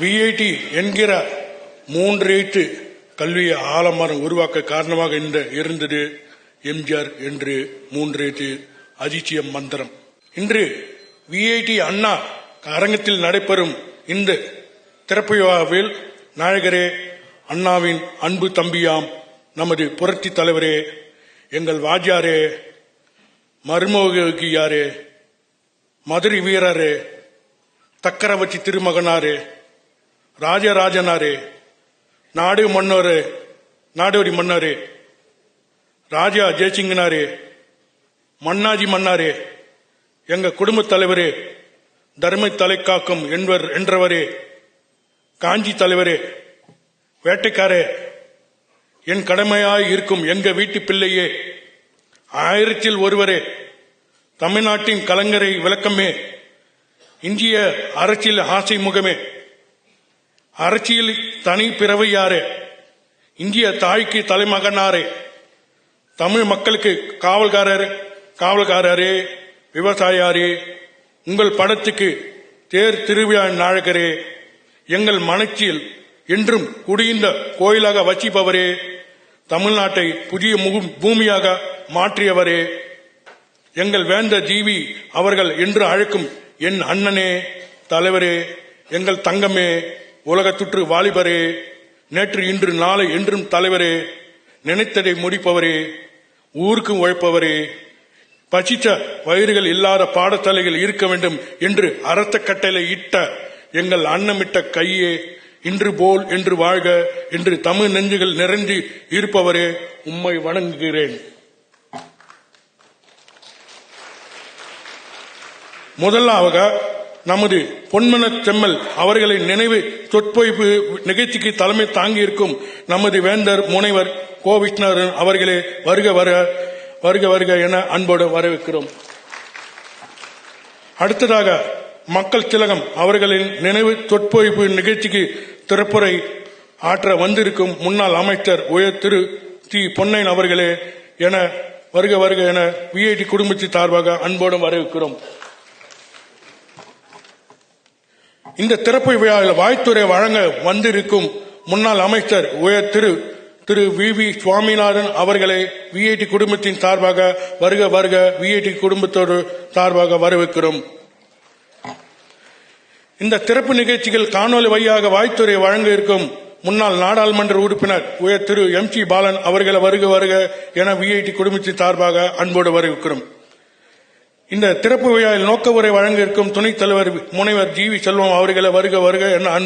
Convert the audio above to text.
VIT என்கிற மூன்றேட்டு கல்வியை ஆலமரம் உருவாக்க காரணமாக இந்த இருந்தது. எம்ஜிஆர் என்று மூன்றேட்டு அதிசயம் மந்திரம். இன்று விஐடி அண்ணா அரங்கத்தில் நடைபெறும் இந்த திறப்பு விழாவில் நாயகரே அண்ணாவின் அன்பு தம்பியாம் நமது புரட்சி தலைவரே எங்கள் வாஜியாரே மருமகியாரே மதுரை வீரரே தக்கரவச்சி திருமகனாரே ராஜராஜனாரே நாடு மன்னரே நாடோடி மன்னரே ராஜா ஜெயசிங்கனாரே மன்னாஜி மன்னாரே எங்க குடும்பத் தலைவரே தர்மை தலை காக்கும் என்பர் என்றவரே காஞ்சி தலைவரே வேட்டைக்காரே என் கடமையாய் இருக்கும் எங்க வீட்டு பிள்ளையே ஆயிரத்தில் ஒருவரே தமிழ்நாட்டின் கலங்கரை விளக்கமே இந்திய அரசியல் ஆசை முகமே அரசியல் தனி பிறவையாரே இந்திய தாய்க்கு தலைமகனாரே. தமிழ் மக்களுக்கு காவல்காரர் காவல்காரரே விவசாயாரே உங்கள் படத்துக்கு தேர் திருவிழா நாயகரே எங்கள் மனச்சில் என்றும் குடியிருந்த கோயிலாக வசிப்பவரே தமிழ்நாட்டை புதிய பூமியாக மாற்றியவரே எங்கள் வேந்த ஜீவி அவர்கள் என்று அழைக்கும் என் அண்ணனே தலைவரே எங்கள் தங்கமே உலகத்துற்று வாலிபரே நேற்று இன்று நாளை என்றும் தலைவரே நினைத்ததை முடிப்பவரே ஊருக்கு உழைப்பவரே பசித்த வயிறுகள் இல்லாத பாடசாலைகள் இருக்க வேண்டும் என்று அரச கட்டளை இட்ட எங்கள் அன்னமிட்ட கையே இன்று போல் என்று வாழ்க என்று தமிழ் நெஞ்சுகள் நிறைந்து இருப்பவரே உம்மை வணங்குகிறேன். முதலாவதாக நமது பொன்மன செம்மல் அவர்களின் நினைவு சொற்பொழிப்பு நிகழ்ச்சிக்கு தலைமை தாங்கியிருக்கும் நமது வேந்தர் முனைவர் கோவிஷ்ணரன் அவர்களே வருக வருக வருக வருக என அன்போடு வரவேற்கிறோம். அடுத்ததாக மக்கள் திலகம் அவர்களின் நினைவு சொற்பொழிப்பு நிகழ்ச்சிக்கு திறப்புரை ஆற்ற வந்திருக்கும் முன்னாள் அமைச்சர் உயர் திரு. தி பொன்னையன் அவர்களே என வருக வருக என விஐடி குடும்பத்தின் சார்பாக அன்போடு வரவேற்கிறோம். இந்த திறப்பு விழாவில் வாய்த்துறை வழங்க வந்திருக்கும் முன்னாள் அமைச்சர் உயர் திரு திரு வி வி சுவாமிநாதன் அவர்களை விஐடி குடும்பத்தின் சார்பாக வருக வருக விஐடி குடும்பத்தோடு சார்பாக வரவேற்கிறோம். இந்த திறப்பு நிகழ்ச்சிகள் காணொலி வழியாக வாய்த்துறை வழங்க இருக்கும் முன்னாள் நாடாளுமன்ற உறுப்பினர் உயர் திரு எம் சி பாலன் அவர்களை வருக வருக என விஐடி குடும்பத்தின் சார்பாக அன்போடு வரவேற்கிறோம். இந்த திறப்பு விழாவில் நோக்க உரை வழங்க இருக்கும் துணைத் தலைவர் முனைவர் ஜி வி செல்வம் அவர்களை வருக வருக என அன்பு